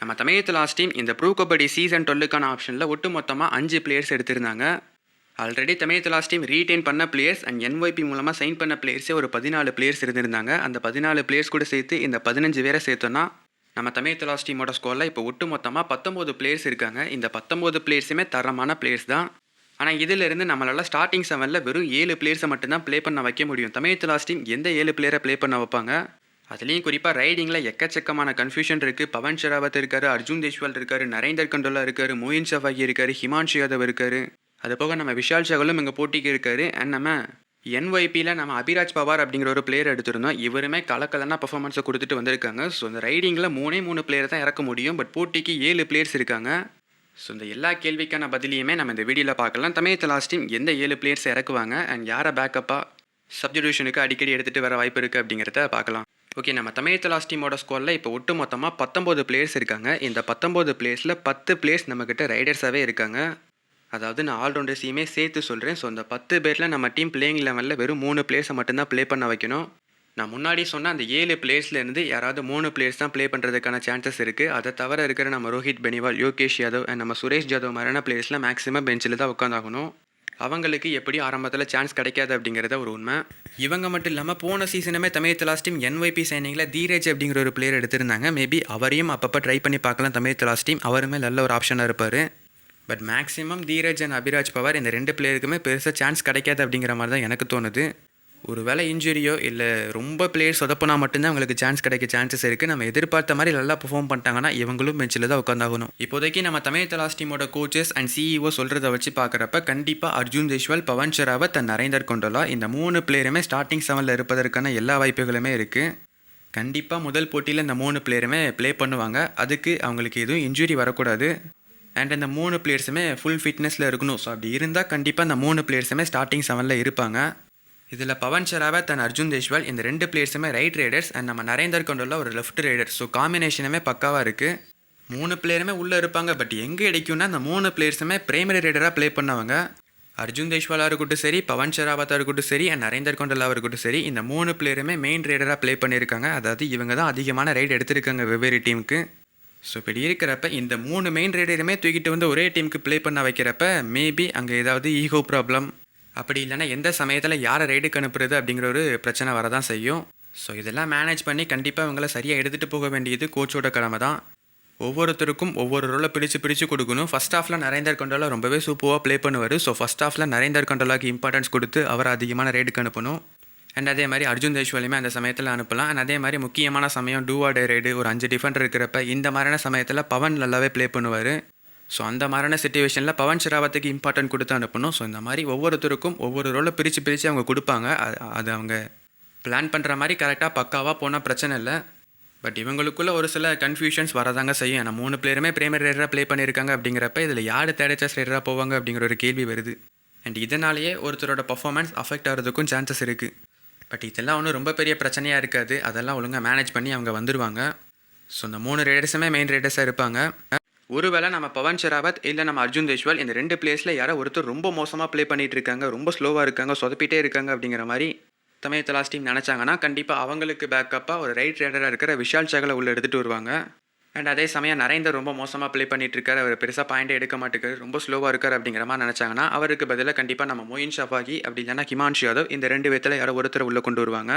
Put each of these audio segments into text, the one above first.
நம்ம தமிழத்து last team இந்த ப்ரூ கபடி சீசன் டுவெல்லுக்கான ஆப்ஷனில் ஒட்டு மொத்தமாக அஞ்சு பிளேயர்ஸ் எடுத்திருந்தாங்க. ஆல்ரெடி தமிழத்து லாஸ்ட் டீம் ரீடைன் பண்ண பிளேயர்ஸ் அண்ட் என்ஒய்பி மூலமாக சைன் பண்ண பிளேயர்ஸே ஒரு பதினாலு பிளேயர்ஸ் இருந்திருந்தாங்க. அந்த பதினாலு பிளேயர்ஸ் கூட சேர்த்து இந்த பதினஞ்சு பேரை சேர்த்தோன்னா நம்ம தமிழத்து லாஸ்ட் டீமோட ஸ்கோரில் இப்போ ஒட்டு மொத்தமாக பத்தொம்போது பிளேயர்ஸ் இருக்காங்க. இந்த பத்தொம்போது பிளேயர்ஸுமே தரமான பிளேயர்ஸ் தான். ஆனால் இதிலிருந்து நம்மளால் ஸ்டார்டிங் செவனில் வெறும் ஏழு பிளேயர்ஸை மட்டும்தான் ப்ளே பண்ண வைக்க முடியும். தமிழ்த்து லாஸ்ட் டீம் எந்த ஏழு பிளேயரை ப்ளே பண்ண வைப்பாங்க? அதுலேயும் குறிப்பாக ரைடிங்கில் எக்கச்சக்கமான கன்ஃபியூஷன் இருக்குது பவன் ஷெராவத் இருக்கார் அர்ஜுன் தேஷ்வால் இருக்கார் நரேந்தர் கண்டோலா இருக்கார் மோயின் சஃபாகி இருக்கார் ஹிமான்ஷு யாதவ் இருக்கார். அது போக நம்ம விஷால் சகலும் இங்கே போட்டிக்கு இருக்கார். அண்ட் நம்ம என்ஒய்பியில் நம்ம அபிராஜ் பவார் அப்படிங்கிற ஒரு பிளேயர் எடுத்திருந்தோம். இவருமே கலக்கலனா பர்ஃபார்மன்ஸை கொடுத்துட்டு வந்திருக்காங்க. ஸோ இந்த ரைடிங்கில் மூணே மூணு பிளேயர் தான் இறக்க முடியும். பட் போட்டிக்கு ஏழு பிளேயர்ஸ் இருக்காங்க. ஸோ இந்த எல்லா கேள்விக்கான பதிலையுமே நம்ம இந்த வீடியோவில் பார்க்கலாம். தமிழ் லாஸ்ட் டீம் எந்த ஏழு பிளேயர்ஸ் இறக்குவாங்க? அண்ட் யாரை பேக்கப்பாக சப்ஜிடியூஷனுக்கு அடிக்கடி எடுத்துகிட்டு வர வாய்ப்பு இருக்குது அப்படிங்கிறத பார்க்கலாம். ஓகே நம்ம தமிழ் லாஸ்ட் டீமோட ஸ்கோரில் இப்போ ஒட்டு மொத்தமாக பத்தொம்போது பிளேயர்ஸ் இருக்காங்க. இந்த பத்தொம்போது பிளேயர்ஸில் பத்து பிளேயர்ஸ் நம்மக்கிட்ட ரைடர்ஸாகவே இருக்காங்க. அதாவது நான் ஆல்ரவுண்டர்ஸையுமே சேர்த்து சொல்கிறேன் ஸோ அந்த பத்து பேரில் நம்ம டீம் பிளேயிங் லெவலில் வெறும் மூணு பிளேயர்ஸை மட்டும்தான் ப்ளே பண்ண வைக்கணும். நான் முன்னாடி சொன்ன அந்த ஏழு பிளேயர்ஸ்லேருந்து யாராவது மூணு பிளேயர்ஸ் தான் ப்ளே பண்ணுறதுக்கான சான்சஸ் இருக்குது அதை தவிர இருக்கிற நம்ம ரோஹித் பெனிவால் யோகேஷ் யாதவ் அண்ட் நம்ம சுரேஷ் ஜாதவ் மாதிரியான பிளேயர்ஸ்லாம் மேக்ஸிமம் பெஞ்சில் தான் உட்காந்தாகணும் அவங்களுக்கு எப்படி ஆரம்பத்தில் சான்ஸ் கிடைக்காது அப்படிங்கிறத ஒரு உண்மை. இவங்க மட்டும் இல்லாமல் போன சீசனுமே தமிழ் தலாஸ் டீம் என்ஒய்பி சைனிங்கில் தீரேஜ் அப்படிங்கிற ஒரு பிளேயர் எடுத்திருந்தாங்க. மேபி அவரையும் அப்பப்போ ட்ரை பண்ணி பார்க்கலாம் தமிழ் தலாஸ் டீம் அவருமே நல்ல ஒரு ஆப்ஷனாக இருப்பார். But maximum Dheeraj and Abhiraj Pawar இந்த ரெண்டு பிளேயருக்குமே பெருசாக சான்ஸ் கிடைக்காது அப்படிங்கிற மாதிரி தான் எனக்கு தோணுது. ஒரு வேலை இன்ஜுரியோ இல்லை ரொம்ப பிளேயர்ஸ் சொதப்பினா மட்டும்தான் அவங்களுக்கு சான்ஸ் கிடைக்க சான்சஸ் இருக்குது நம்ம எதிர்பார்த்த மாதிரி நல்லா பெர்ஃபார்ம் பண்ணிட்டாங்கன்னா இவங்களும் பெஞ்சில் தான் உட்காந்தாகணும் இப்போதைக்கு நம்ம தமிழ் தலாஸ் டீமோட கோச்சஸ் அண்ட் சிஇஓ சொல்கிறத வச்சு பார்க்குறப்ப கண்டிப்பாக அர்ஜுன் தேஷ்வால் பவன் ஷெராவத் தன் நரேந்தர் கொண்டோலா இந்த மூணு பிளேயருமே ஸ்டார்டிங் செவனில் இருப்பதற்கான எல்லா வாய்ப்புகளுமே இருக்குது கண்டிப்பாக முதல் போட்டியில் இந்த மூணு பிளேயருமே ப்ளே பண்ணுவாங்க. அதுக்கு அவங்களுக்கு எதுவும் இன்ஜுரி வரக்கூடாது. அண்ட் இந்த மூணு பிளேயர்ஸுமே ஃபுல் ஃபிட்னஸில் இருக்கணும். ஸோ அப்படி இருந்தால் கண்டிப்பாக இந்த மூணு பிளேயர்ஸுமே ஸ்டார்டிங் செவனில் இருப்பாங்க. இதில் பவன் ஷெராவத் அண்ட் அர்ஜுன் தேஷ்வால் இந்த ரெண்டு பிளேயர்ஸுமே ரைட் ரைடர்ஸ் அண்ட் நம்ம நரேந்தர் கொண்டுள்ள ஒரு லெஃப்ட் ரைடர் ஸோ காம்பினேஷனுமே பக்காவாக இருக்குது மூணு பிளேயருமே உள்ளே இருப்பாங்க பட் எங்கே கிடைக்கும்னா அந்த மூணு பிளேயர்ஸுமே பிரைமரி ரைடராக ப்ளே பண்ணவங்க. அர்ஜுன் தேஷ்வாலாக இருக்கட்டும் சரி பவன் ஷெராவத்தாக இருக்கட்டும் சரி அண்ட் நரேந்தர் கொண்டலாக இருக்கட்டும் சரி இந்த மூணு பிளேயருமே மெயின் ரைடராக ப்ளே பண்ணியிருக்காங்க. அதாவது இவங்க தான் அதிகமான ரைடு எடுத்திருக்காங்க வெவ்வேறு டீமுக்கு ஸோ இப்படி இருக்கிறப்ப இந்த மூணு மெயின் ரைடருமே தூக்கிட்டு வந்து ஒரே டீமுக்கு ப்ளே பண்ண வைக்கிறப்ப மேபி அங்கே ஏதாவது ஈகோ ப்ராப்ளம் அப்படி இல்லைன்னா எந்த சமயத்தில் யாரை ரைடுக்கு அனுப்புறது அப்படிங்கிற ஒரு பிரச்சனை வரதான் செய்யும். ஸோ இதெல்லாம் மேனேஜ் பண்ணி கண்டிப்பாக இவங்களை சரியாக எடுத்துகிட்டு போக வேண்டியது கோச்சோட கடமை தான். ஒவ்வொருத்தருக்கும் ஒவ்வொரு ரோலை பிரித்து பிரித்து கொடுக்கணும். ஃபஸ்ட் ஹாஃபில் நரேந்தர் கண்டோலா ரொம்பவே சூப்பராக ப்ளே பண்ணுவார். ஸோ ஃபஸ்ட் ஹாஃபில் நரேந்தர் கண்டோலாக்கு இம்பார்ட்டன்ஸ் கொடுத்து அவர் அதிகமான ரைடுக்கு அனுப்பணும். அண்ட் அதே மாதிரி அர்ஜுன் தேஷ்வாலியுமே அந்த சமயத்தில் அனுப்பலாம். அண்ட் அதே மாதிரி முக்கியமான சமயம் டூவா டே ரைடு ஒரு அஞ்சு டிஃபெண்ட் இருக்கிறப்ப இந்த மாதிரியான சமயத்தில் பவன் நல்லாவே ப்ளே பண்ணுவார். ஸோ அந்த மாதிரியான சுச்சுவேஷனில் பவன் ஷராவத்துக்கு இம்பார்ட்டன்ட் கொடுத்து அனுப்பணும். ஸோ இந்த மாதிரி ஒவ்வொருத்தருக்கும் ஒவ்வொரு ரோலை பிரித்து பிரித்து அவங்க கொடுப்பாங்க. அது- அவங்க பிளான் பண்ணுற மாதிரி கரெக்டாக பக்காவாக போனால் பிரச்சனை இல்லை. பட் இவங்களுக்குள்ள ஒரு சில கன்ஃபியூஷன்ஸ் வரதாங்க செய்யும். ஏன்னா மூணு பிளேயருமே பிரேமரி ரேடராக ப்ளே பண்ணியிருக்காங்க அப்படிங்கிறப்ப இதில் யார் தேர்ட் ரேடராக போவாங்க அப்படிங்கிற ஒரு கேள்வி வருது. அண்ட் இதனாலேயே ஒருத்தரோட பர்ஃபார்மன்ஸ் அஃபெக்ட் ஆகிறதுக்கும் சான்சஸ் இருக்குது பட் இதெல்லாம் ஒன்றும் ரொம்ப பெரிய பிரச்சனையாக இருக்காது. அதெல்லாம் ஒழுங்காக மேனேஜ் பண்ணி அவங்க வந்துடுவாங்க ஸோ இந்த மூணு ரேடர்ஸுமே மெயின் ரேடர்ஸாக இருப்பாங்க. ஒருவேளை நம்ம பவன் ஷெராவத் இல்லை நம்ம அர்ஜுன் தேஷ்வால் இந்த ரெண்டு பிளேஸில் யாரோ ஒருத்தர் ரொம்ப மோசமாக ப்ளே பண்ணிட்டு இருக்காங்க ரொம்ப ஸ்லோவாக இருக்காங்க சொதப்பிட்டே இருக்காங்க அப்படிங்கிற மாதிரி தமிழ் தலாஸ் டீம் நினச்சாங்கன்னா கண்டிப்பாக அவங்களுக்கு பேக்கப்பாக ஒரு ரைட் ரைடராக இருக்கிற விஷால் சகலை உள்ளே எடுத்துகிட்டு வருவாங்க. அண்ட் அதே சமயம் நரேந்தர் ரொம்ப மோசமாக ப்ளே பண்ணிட்டு இருக்காரு அவர் பெருசாக பாயிண்டே எடுக்க மாட்டேங்காரு ரொம்ப ஸ்லோவாக இருக்கார் அப்படிங்கிற மாதிரி நினச்சாங்கன்னா அவருக்கு பதிலாக கண்டிப்பாக நம்ம மோயின் ஷஃபாகி அப்படி இல்லைன்னா ஹிமான்ஷு யாதவ் இந்த ரெண்டு விதத்தில் யாரோ ஒருத்தர் உள்ளே கொண்டு வருவாங்க.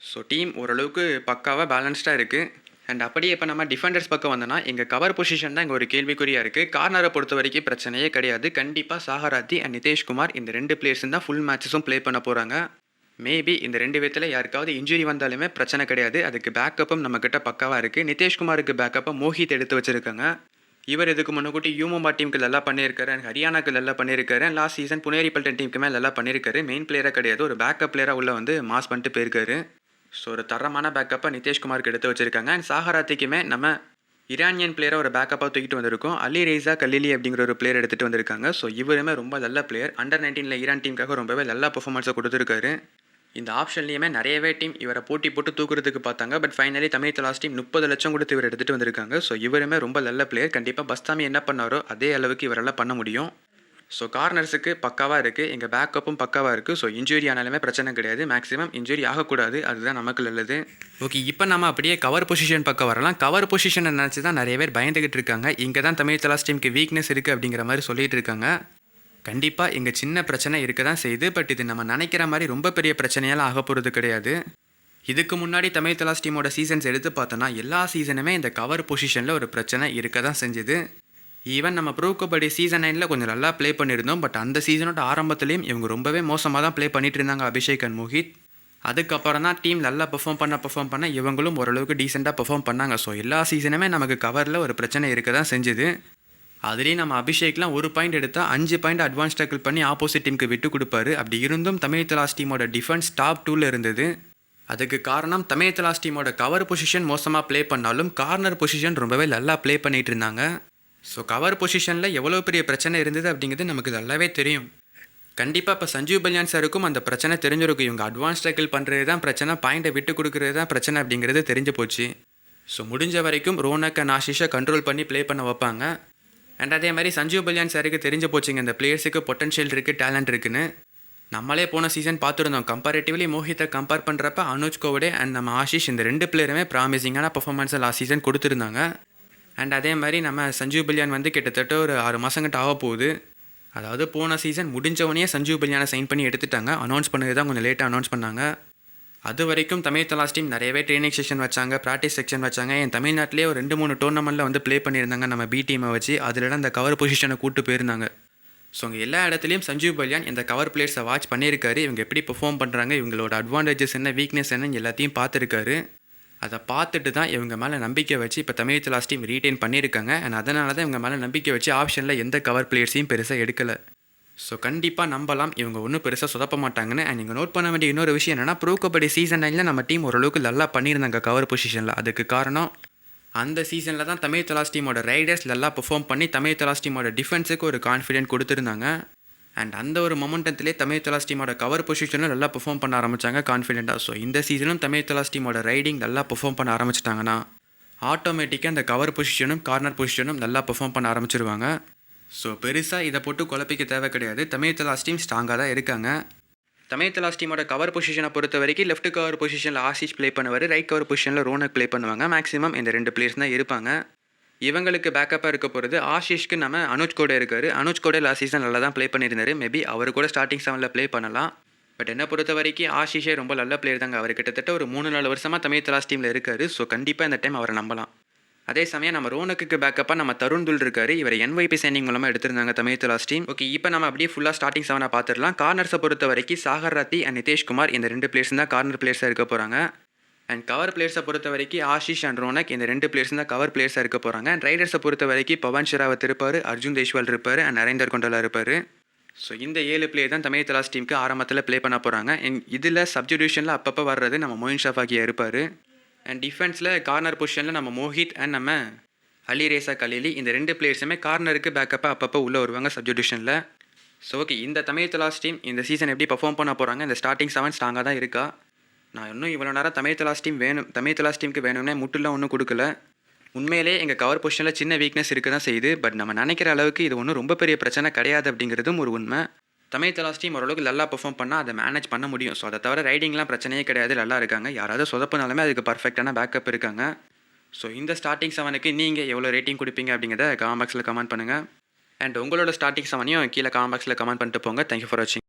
ஸோ டீம் ஓரளவுக்கு பக்காவாக பேலன்ஸ்டாக இருக்குது அண்ட் அப்படியே இப்போ நம்ம டிஃபெண்டர்ஸ் பக்கம் வந்தோம்னா எங்கள் கவர் பொசிஷன் தான் இங்கே ஒரு கேள்விக்குறியாக இருக்குது கார்னரை பொறுத்த வரைக்கும் பிரச்சனையே கிடையாது. கண்டிப்பாக சாகராத்தி அண்ட் நிதேஷ்குமார் இந்த ரெண்டு பிளேயர்ஸும் தான் ஃபுல் மேட்சஸும் ப்ளே பண்ண போகிறாங்க மேபி இந்த ரெண்டு விதத்தில் யாருக்காவது இன்ஜுரி வந்தாலுமே பிரச்சனை கிடையாது. அதுக்கு பேக்கப்பும் நம்மக்கிட்ட பக்காவாக இருக்குது நிதேஷ்குமாருக்கு பேக்கப்பை மோஹித் எடுத்து வச்சுருக்காங்க. இவர் இதுக்கு முன்னக்கூட்டி யூமோபா டீமுக்கு நல்லா பண்ணியிருக்காரு. அண்ட் ஹரியானாக்கு நல்லா பண்ணியிருக்காரு. லாஸ்ட் சீசன் புனேரி பல்டன் டீமுக்குமே நல்லா பண்ணியிருக்காரு. மெயின் பிளேயராக கிடையாது. ஒரு பேக்கப் பிளேயராக உள்ள வந்து மாஸ் பண்ணிட்டு போயிருக்காரு. ஸோ ஒரு தரமான பேக்கப்பை நிதேஷ்குமாருக்கு எடுத்து வச்சுருக்காங்க. அண்ட் சாகராத்திக்குமே நம்ம ஈரானியன் பிளேயரை ஒரு பேக்கப்பாக தூக்கிட்டு வந்திருக்கோம். அலி ரேசா கலிலி அப்படிங்கிற ஒரு பிளேயர் எடுத்துகிட்டு வந்திருக்காங்க. ஸோ இவருமே ரொம்ப நல்ல பிளேயர் அண்டர் நைன்டீனில் ஈரான் டீமுக்காக ரொம்பவே நல்ல பர்ஃபார்மன்ஸை கொடுத்துருக்காரு. இந்த ஆப்ஷன்லேயுமே நிறையவே டீம் இவரை போட்டி போட்டு தூக்குறதுக்கு பார்த்தாங்க. But finally Tamil Thalaivas team முப்பது லட்சம் கொடுத்து இவர் எடுத்துகிட்டு வந்திருக்காங்க. ஸோ இவருமே ரொம்ப நல்ல பிளேயர் கண்டிப்பாக பஸ்தாமி என்ன பண்ணாரோ அதே அளவுக்கு இவரால் பண்ண முடியும். ஸோ கார்னர்ஸுக்கு பக்காவாக இருக்குது எங்கள் பேக்கப்பும் பக்காவாக இருக்குது ஸோ இன்ஜுரி ஆனாலுமே பிரச்சனை கிடையாது. மேக்ஸிமம் இன்ஜுரி ஆகக்கூடாது. அதுதான் நமக்கு நல்லது ஓகே இப்போ நம்ம அப்படியே கவர் பொசிஷன் பக்கம் வரலாம். கவர் பொசிஷனை நினச்சி தான் நிறைய பேர் பயந்துக்கிட்டு இருக்காங்க. இங்கே தான் தமிழ் தலாஸ் டீமுக்கு வீக்னஸ் இருக்குது அப்படிங்கிற மாதிரி சொல்லிட்டு இருக்காங்க. கண்டிப்பாக இங்கே சின்ன பிரச்சனை இருக்க தான் செய்யுது பட் இது நம்ம நினைக்கிற மாதிரி ரொம்ப பெரிய பிரச்சனையால் ஆக போகிறது கிடையாது. இதுக்கு முன்னாடி தமிழ் தலாஸ் டீமோட சீசன்ஸ் எடுத்து பார்த்தோன்னா எல்லா சீசனுமே இந்த கவர் பொசிஷனில் ஒரு பிரச்சனை இருக்க தான் செஞ்சுது. ஈவன் நம்ம ப்ரோ கபடி சீசன் நைனில் கொஞ்சம் நல்லா ப்ளே பண்ணியிருந்தோம். பட் அந்த சீசனோட ஆரம்பத்துலேயும் இவங்க ரொம்பவே மோசமாக தான் ப்ளே பண்ணிட்டு இருந்தாங்க அபிஷேக் அண்ட் மோஹித். அதுக்கப்புறம் தான் டீம் நல்லா பெர்ஃபார்ம் பண்ண பெர்ஃபார்ம் பண்ண இவங்களும் ஓரளவுக்கு டீசெண்டாக பெர்ஃபார்ம் பண்ணாங்க. ஸோ எல்லா சீசனுமே நமக்கு கவரில் ஒரு பிரச்சனை இருக்க தான் செஞ்சுது. அதுலேயும் நம்ம அபிஷேக்லாம் ஒரு பாயிண்ட் எடுத்தால் அஞ்சு பாயிண்ட் அட்வான்ஸ் டேக்கிள் பண்ணி ஆப்போசிட் டீமுக்கு விட்டு கொடுப்பாரு. அப்படி இருந்தும் தமிழ் தலாஸ் டீமோட டிஃபென்ஸ் டாப் டூவில் இருந்தது. அதுக்கு காரணம் தமிழ் தலாஸ் டீமோட கவர் பொசிஷன் மோசமாக ப்ளே பண்ணாலும் கார்னர் பொசிஷன் ரொம்பவே நல்லா ப்ளே பண்ணிகிட்டு இருந்தாங்க. ஸோ கவர் பொசிஷனில் எவ்வளோ பெரிய பிரச்சனை இருந்தது அப்படிங்கிறது நமக்கு நல்லாவே தெரியும். கண்டிப்பாக இப்போ சஞ்சீவ் பல்யான் சாருக்கும் அந்த பிரச்சனை தெரிஞ்சிருக்கும் இவங்க அட்வான்ஸ் டேக்கிள் பண்ணுறது தான் பிரச்சனை பாயிண்ட்டை விட்டு கொடுக்குறது தான் பிரச்சனை அப்படிங்கிறது தெரிஞ்சு போச்சு. ஸோ முடிஞ்ச வரைக்கும் ரோனக் அண்ட் ஆஷிஷை கண்ட்ரோல் பண்ணி ப்ளே பண்ண வைப்பாங்க. அண்ட் அதே மாதிரி சஞ்சீவ் பல்யான் சாருக்கு தெரிஞ்சு போச்சுங்க இந்த பிளேயர்ஸுக்கு பொட்டன்ஷியல் இருக்குது டேலண்ட் இருக்குன்னு. நம்மளே போன சீசன் பார்த்துருந்தோம். கம்பேரிட்டிவ்லி மோஹித்தை கம்பேர் பண்ணுறப்ப அனுஜ் கோவடே அண்ட் நம்ம ஆஷிஷ் இந்த ரெண்டு பிளேயருமே ப்ராமிசிங்கான பர்ஃபார்மன்ஸை லாஸ்ட் சீசன் கொடுத்துருந்தாங்க. அண்ட் அதே மாதிரி நம்ம சஞ்சீவ் பல்யான் வந்து கிட்டத்தட்ட ஒரு ஆறு மாதங்கிட்ட ஆக போகுது. அதாவது போன சீசன் முடிஞ்சவனே சஞ்சீவ் பல்யானை சைன் பண்ணி எடுத்துட்டாங்க. அனௌன்ஸ் பண்ணது தான் கொஞ்சம் லேட்டாக அனௌன்ஸ் பண்ணாங்க. அது வரைக்கும் தமிழ் தலாஸ் டீம் நிறையவே ட்ரைனிங் செக்ஷன் வச்சாங்க ப்ராக்டிஸ் செக்ஷன் வச்சாங்க. என் தமிழ்நாட்டிலே ஒரு ரெண்டு மூணு டோர்னமெண்ட்டில் வந்து ப்ளே பண்ணியிருந்தாங்க நம்ம பி டீமை வச்சு. அதில் அந்த கவர் பொசிஷனை கூட்டு போயிருந்தாங்க. ஸோ அங்கே எல்லா இடத்துலையும் சஞ்சீவ் பல்யான் இந்த கவர் பிளேயர்ஸை வாட்ச் பண்ணியிருக்காரு. இவங்க எப்படி பெர்ஃபார்ம் பண்ணுறாங்க இவங்களோட அட்வான்டேஜஸ் என்ன வீக்னஸ் என்னன்னு எல்லாத்தையும் பார்த்துருக்காரு. அதை பார்த்துட்டு தான் இவங்க மேலே நம்பிக்கை வச்சு இப்போ தமிழ் லாஸ்ட் டீம் ரீட்டைன் பண்ணியிருக்காங்க. அண்ட் அதனால தான் இவங்க மேலே நம்பிக்கை வச்சு ஆப்ஷனில் எந்த கவர் பிளேயர்ஸையும் பெருசாக எடுக்கலை. ஸோ கண்டிப்பாக நம்பலாம். இவங்க ஒன்றும் பெருசாக சொதப்ப மாட்டாங்கன்னு. அண்ட் நீங்கள் நோட் பண்ண வேண்டிய இன்னொரு விஷயம் என்னன்னா ப்ரோ கபடி சீசன் நைனில் நம்ம டீம் ஓரளவுக்கு நல்லா பண்ணியிருந்தாங்க கவர் பொசிஷனில் அதுக்கு காரணம் அந்த சீசனில் தான் தமிழ் தலாஸ் டீமோட ரைடர்ஸ் நல்லா பெர்ஃபார்ம் பண்ணி தமிழ் தலாஸ் டீமோட டிஃபென்ஸுக்கு ஒரு கான்ஃபிடென்ட் கொடுத்துருந்தாங்க. அண்ட் அந்த ஒரு மொமெண்டத்திலே தமிழ் தலாஸ் டீமோட கவர் பொசிஷனில் நல்லா பெர்ஃபார்ம் பண்ண ஆரம்பித்தாங்க கான்ஃபிடென்ட்டாக ஸோ இந்த சீசனும் தமிழ் தலாஸ் டீமோட ரைடிங் நல்லா பெர்ஃபார்ம் பண்ண ஆரம்பிச்சிட்டாங்கன்னா ஆட்டோமேட்டிக்காக அந்த கவர் பொசிஷனும் கார்னர் பொசிஷனும் நல்லா பெர்ஃபார்ம் பண்ண ஆரம்பிச்சிருவாங்க. ஸோ பெருசாக இதை போட்டு குழப்பிக்க தேவை கிடையாது. தமிழ் தலாஸ் டீம் ஸ்ட்ராங்காக தான் இருக்காங்க. தமிழ் தலாஸ் டீமோட கவர் பொசிஷனை பொறுத்த வரைக்கும் லெஃப்ட் கவர் பொசிஷனில் ஆசிஷ் ப்ளே பண்ணுவார் ரைட் கவர் பொசிஷனில் ரோனக் ப்ளே பண்ணுவாங்க. மேக்ஸிமம் இந்த ரெண்டு பிளேயர்ஸ் தான் இருப்பாங்க. இவங்களுக்கு பேக்கப்பாக இருக்க போகிறது ஆஷிஷ்க்கு நம்ம அனுஜ் கூட இருக்கார். அனுஜ் கோடே லாஸ்ட் சீசன் நல்லா தான் ப்ளே பண்ணியிருந்தாரு. மேபி அவர் கூட ஸ்டார்டிங் செவனில் ப்ளே பண்ணலாம். பட் என்னை பொறுத்த வரைக்கும் ஆஷிஷே ரொம்ப நல்ல பிளேயர் தாங்க. அவர் கிட்டத்தட்ட ஒரு மூணு நாலு வருஷமாக தமிழ் தலாஸ் டீமில் இருக்கார். ஸோ கண்டிப்பாக இந்த டைம் அவரை நம்பலாம். அதே சமயம் நம்ம ரோனக்கு பேக்கப்பாக நம்ம தருண் துல் இருக்காரு. இவர் என்வைபி சைனிங் மூலமாக எடுத்திருந்தாங்க தமிழ் தலாஸ் டீம் ஓகே இப்போ நம்ம அப்படியே ஃபுல்லாக ஸ்டார்டிங் செவனை பார்த்துடலாம். கார்னர்ஸை பொறுத்த வரைக்கும் சாகர் ரத்தி அண்ட் நிதேஷ்குமார் இந்த ரெண்டு பிளேயர்ஸ் தான் கார்னர் பிளேயர்ஸாக இருக்க போகிறாங்க அண்ட் கவர் பிளேயர்ஸை பொறுத்த வரைக்கும் ஆஷிஷ் அண்ட் ரோனக் இந்த ரெண்டு பிளேயர்ஸ் தான் கவர் பிளேயர்ஸாக இருக்க போகிறாங்க அண்ட் ரைடர்ஸை பொறுத்த வரைக்கும் பவன் ஷெராவத் இருப்பார் அர்ஜுன் தேஷ்வால் இருப்பார் அண்ட் நரேந்தர் கொண்டலா இருப்பார். ஸோ இந்த ஏழு பிளேயர் தான் தமிழ் தலாஸ் டீமுக்கு ஆரம்பத்தில் ப்ளே பண்ண போகிறாங்க இதில் சப்ஜுடியூஷனில் அப்பப்போ வர்றது நம்ம மோயின் ஷாஃபாகியா இருப்பார். அண்ட் டிஃபென்ஸில் கார்னர் பொசிஷனில் நம்ம மோஹித் அண்ட் நம்ம அலி ரேசா கலீலி இந்த ரெண்டு பிளேயர்ஸுமே கார்னருக்கு பேக்கப்பாக அப்பப்போ உள்ளே வருவாங்க சப்ஜிடியூஷனில் ஸோ ஓகே இந்த தமிழ் தலாஸ் டீம் இந்த சீசன் எப்படி பர்ஃபார்ம் பண்ண போகிறாங்க இந்த ஸ்டார்டிங் செவன் ஸ்ட்ராங்காக தான் இருக்கா? நான் இன்னும் இவ்வளோ நேரம் தமிழ் தலாஸ் டீம் வேணும் தமிழ் தலாஸ் டீமுக்கு வேணும்னே முட்டுலாம் ஒன்றும் கொடுக்கல. உண்மையிலே எங்கள் கவர் பொசிஷனில் சின்ன வீக்னஸ் இருக்க தான் செய்யுது. பட் நம்ம நினைக்கிற அளவுக்கு இது ஒன்றும் ரொம்ப பெரிய பிரச்சனை கிடையாது அப்படிங்கிறதும் ஒரு உண்மை. தமிழ் தலாஸ் டீம் ஓரளவுக்கு நல்லா பெர்ஃபார்ம் பண்ணால் அதை மேனேஜ் பண்ண முடியும். ஸோ அதை தவிர ரைடிங்லாம் பிரச்சனையே கிடையாது. நல்லா இருக்காங்க. யாராவது சொதப்பினாலுமே அதுக்கு பர்ஃபெக்டான பேக்கப் இருக்காங்க. ஸோ இந்த ஸ்டார்டிங் செவனுக்கு நீங்கள் எவ்வளோ ரேட்டிங் கொடுப்பீங்க அப்படிங்கிறத காமெண்ட் பாக்ஸில் கமெண்ட் பண்ணுங்கள் அண்ட் உங்களோட ஸ்டார்டிங் செவனையும் கீழே காமெண்ட் பாக்ஸில் கமெண்ட் பண்ணிட்டு போங்க. தேங்க்யூ ஃபார் வாட்சிங்